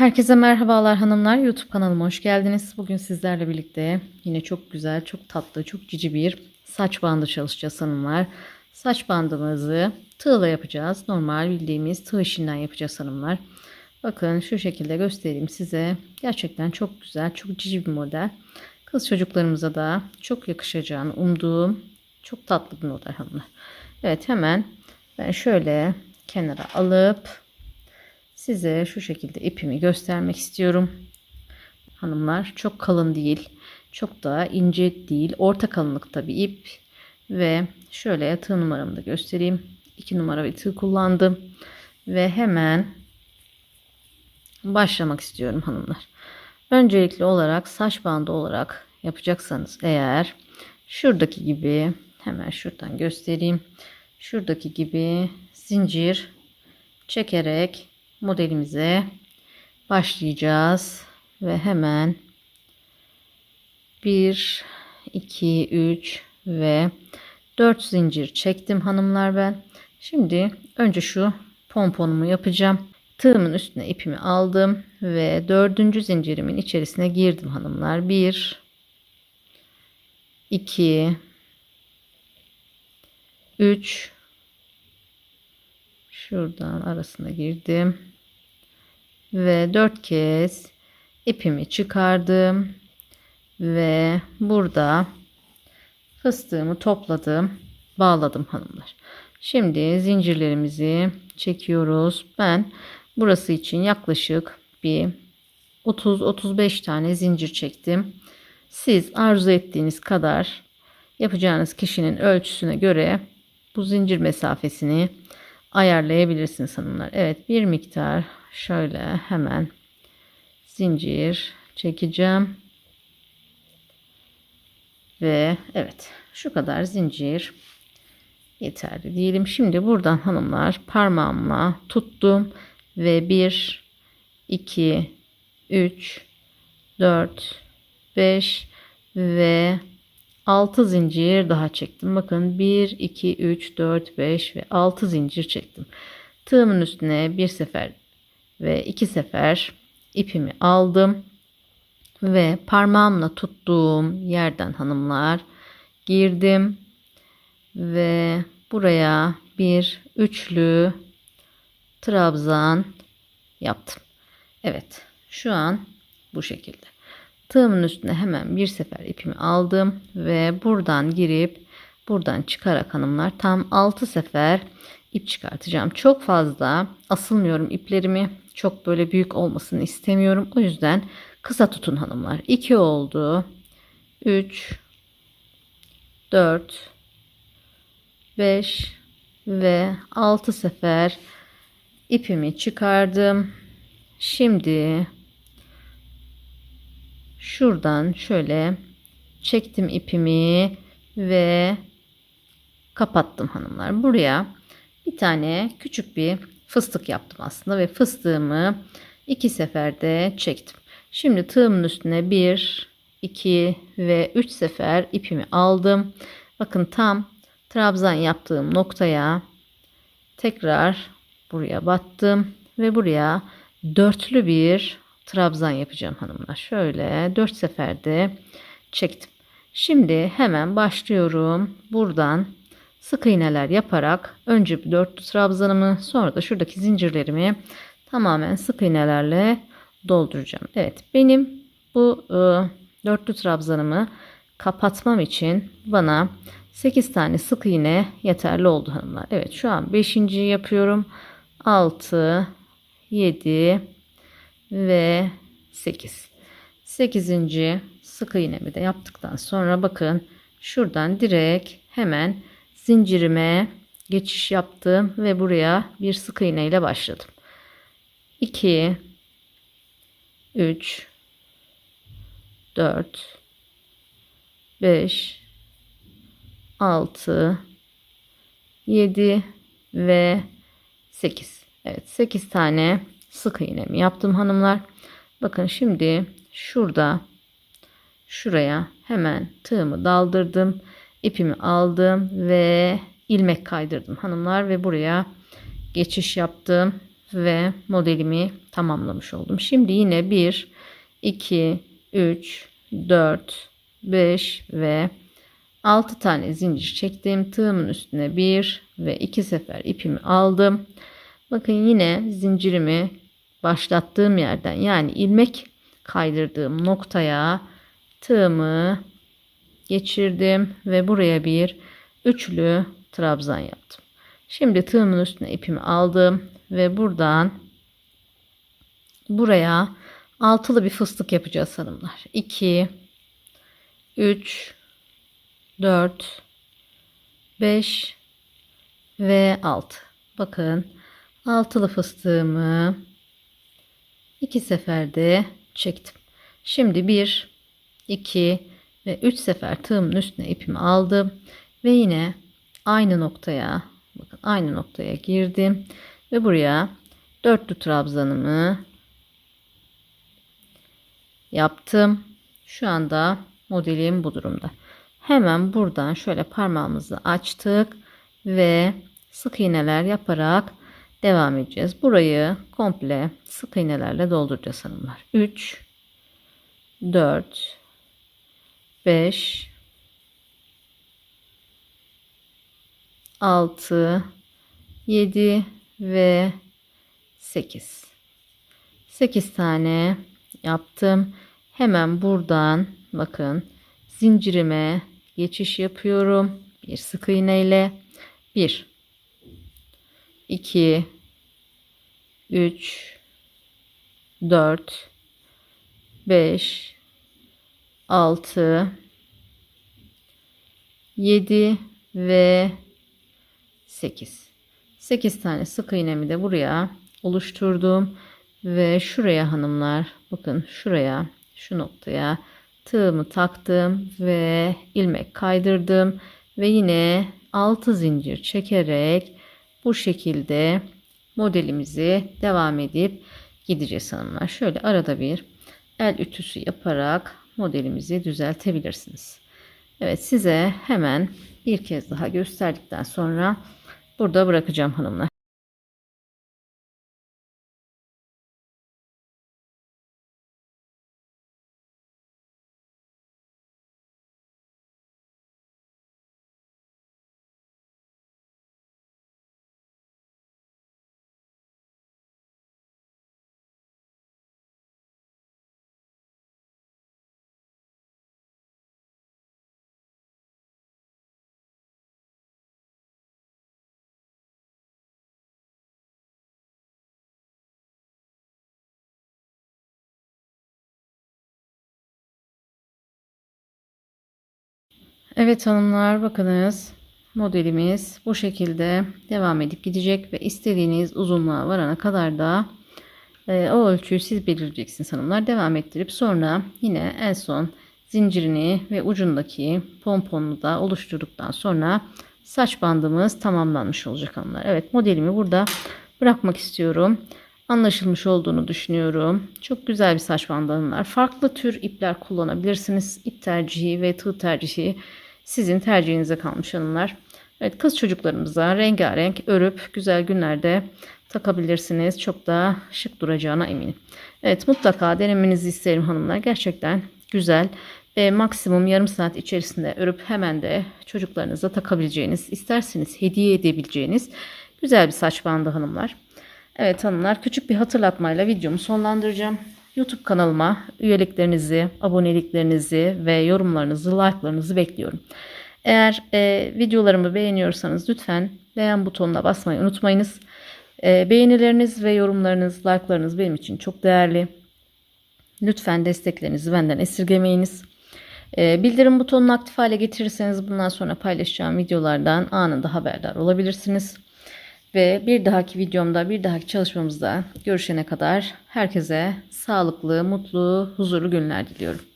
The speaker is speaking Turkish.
Herkese merhabalar hanımlar. YouTube kanalıma hoş geldiniz. Bugün sizlerle birlikte yine çok güzel, çok tatlı, çok cici bir saç bandı çalışacağız hanımlar. Saç bandımızı tığla yapacağız. Normal bildiğimiz tığ işinden yapacağız hanımlar. Bakın şu şekilde göstereyim size. Gerçekten çok güzel, çok cici bir model. Kız çocuklarımıza da çok yakışacağını umduğum çok tatlı bir model hanımlar. Evet hemen ben şöyle kenara alıp Size şu şekilde ipimi göstermek istiyorum. Hanımlar çok kalın değil. Çok da ince değil. Orta kalınlıkta bir ip. Ve şöyle tığ numaramı da göstereyim. 2 numara bir tığ kullandım. Ve hemen başlamak istiyorum hanımlar. Öncelikli olarak saç bandı olarak yapacaksanız eğer şuradaki gibi hemen şuradan göstereyim. Şuradaki gibi zincir çekerek modelimize başlayacağız ve hemen 1 2 3 ve 4 zincir çektim hanımlar ben. Şimdi önce şu pomponumu yapacağım. Tığımın üstüne ipimi aldım ve dördüncü zincirimin içerisine girdim hanımlar. 1 2 3 şuradan arasına girdim. Ve dört kez ipimi çıkardım. Ve burada fıstığımı topladım. Bağladım hanımlar. Şimdi zincirlerimizi çekiyoruz. Ben burası için yaklaşık bir 30-35 tane zincir çektim. Siz arzu ettiğiniz kadar yapacağınız kişinin ölçüsüne göre bu zincir mesafesini ayarlayabilirsiniz hanımlar. Evet bir miktar şöyle hemen zincir çekeceğim. Ve evet şu kadar zincir yeterli diyelim. Şimdi buradan hanımlar parmağımla tuttum ve 1 2 3 4 5 ve 6 zincir daha çektim. Bakın 1 2 3 4 5 ve 6 zincir çektim. Tığımın üstüne bir sefer ve iki sefer ipimi aldım ve parmağımla tuttuğum yerden hanımlar girdim ve buraya bir üçlü trabzan yaptım. Evet şu an bu şekilde. Tığımın üstüne hemen bir sefer ipimi aldım ve buradan girip buradan çıkarak hanımlar tam 6 sefer ip çıkartacağım. Çok fazla asılmıyorum iplerimi. Çok böyle büyük olmasını istemiyorum. O yüzden kısa tutun hanımlar. 2 oldu. 3 4 5 ve 6 sefer ipimi çıkardım. Şimdi şuradan şöyle çektim ipimi ve kapattım hanımlar. Buraya bir tane küçük bir fıstık yaptım aslında ve fıstığımı iki seferde çektim. Şimdi tığımın üstüne bir, iki ve üç sefer ipimi aldım. Bakın tam trabzan yaptığım noktaya tekrar buraya battım ve buraya dörtlü bir trabzan yapacağım hanımlar. Şöyle dört seferde çektim. Şimdi hemen başlıyorum. Buradan sık iğneler yaparak önce bir dörtlü trabzanımı sonra da şuradaki zincirlerimi tamamen sık iğnelerle dolduracağım. Evet benim bu e, dörtlü trabzanımı kapatmam için bana 8 tane sık iğne yeterli oldu hanımlar. Evet şu an 5. yapıyorum. 6 7 ve 8. 8. sık iğnemi de yaptıktan sonra bakın şuradan direkt hemen zincirime geçiş yaptım ve buraya bir sık iğne ile başladım. 2 3 4 5 6 7 ve 8. Evet 8 tane sık iğnemi yaptım hanımlar. Bakın şimdi şurada şuraya hemen tığımı daldırdım. ipimi aldım ve ilmek kaydırdım hanımlar ve buraya geçiş yaptım. ve modelimi tamamlamış oldum. Şimdi yine 1, 2, 3, 4, 5 ve 6 tane zincir çektim. Tığımın üstüne 1 ve 2 sefer ipimi aldım. Bakın yine zincirimi başlattığım yerden yani ilmek kaydırdığım noktaya tığımı geçirdim ve buraya bir üçlü trabzan yaptım. Şimdi tığımın üstüne ipimi aldım ve buradan buraya altılı bir fıstık yapacağız hanımlar. 2 3 4 5 ve 6. Bakın altılı fıstığımı iki seferde çektim. Şimdi 1 2 ve 3 sefer tığımın üstüne ipimi aldım ve yine aynı noktaya bakın aynı noktaya girdim ve buraya dörtlü trabzanımı yaptım. Şu anda modelim bu durumda. Hemen buradan şöyle parmağımızı açtık ve sık iğneler yaparak devam edeceğiz. Burayı komple sık iğnelerle dolduracağız hanımlar. 3 4 5 6 7 ve 8 8 tane yaptım. Hemen buradan bakın zincirime geçiş yapıyorum. Bir sık iğne ile 1 2 3 4 5 6 7 ve 8 8 tane sık iğnemi de buraya oluşturdum ve şuraya hanımlar bakın şuraya şu noktaya tığımı taktım ve ilmek kaydırdım ve yine 6 zincir çekerek bu şekilde modelimizi devam edip gideceğiz hanımlar. Şöyle arada bir el ütüsü yaparak modelimizi düzeltebilirsiniz. Evet size hemen bir kez daha gösterdikten sonra burada bırakacağım hanımlar. Evet hanımlar bakınız modelimiz bu şekilde devam edip gidecek ve istediğiniz uzunluğa varana kadar da e, o ölçüyü siz belirleyeceksiniz hanımlar. Devam ettirip sonra yine en son zincirini ve ucundaki pomponunu da oluşturduktan sonra saç bandımız tamamlanmış olacak hanımlar. Evet modelimi burada bırakmak istiyorum. Anlaşılmış olduğunu düşünüyorum. Çok güzel bir saç bandı hanımlar. Farklı tür ipler kullanabilirsiniz. İp tercihi ve tığ tercihi sizin tercihinize kalmış hanımlar. Evet kız çocuklarımıza rengarenk örüp güzel günlerde takabilirsiniz. Çok daha şık duracağına eminim. Evet mutlaka denemenizi isterim hanımlar. Gerçekten güzel ve maksimum yarım saat içerisinde örüp hemen de çocuklarınıza takabileceğiniz, isterseniz hediye edebileceğiniz güzel bir saç bandı hanımlar. Evet hanımlar küçük bir hatırlatmayla videomu sonlandıracağım. YouTube kanalıma üyeliklerinizi, aboneliklerinizi ve yorumlarınızı, like'larınızı bekliyorum. Eğer e, videolarımı beğeniyorsanız lütfen beğen butonuna basmayı unutmayınız. E, beğenileriniz ve yorumlarınız, like'larınız benim için çok değerli. Lütfen desteklerinizi benden esirgemeyiniz. E, bildirim butonunu aktif hale getirirseniz bundan sonra paylaşacağım videolardan anında haberdar olabilirsiniz. Ve bir dahaki videomda, bir dahaki çalışmamızda görüşene kadar herkese sağlıklı, mutlu, huzurlu günler diliyorum.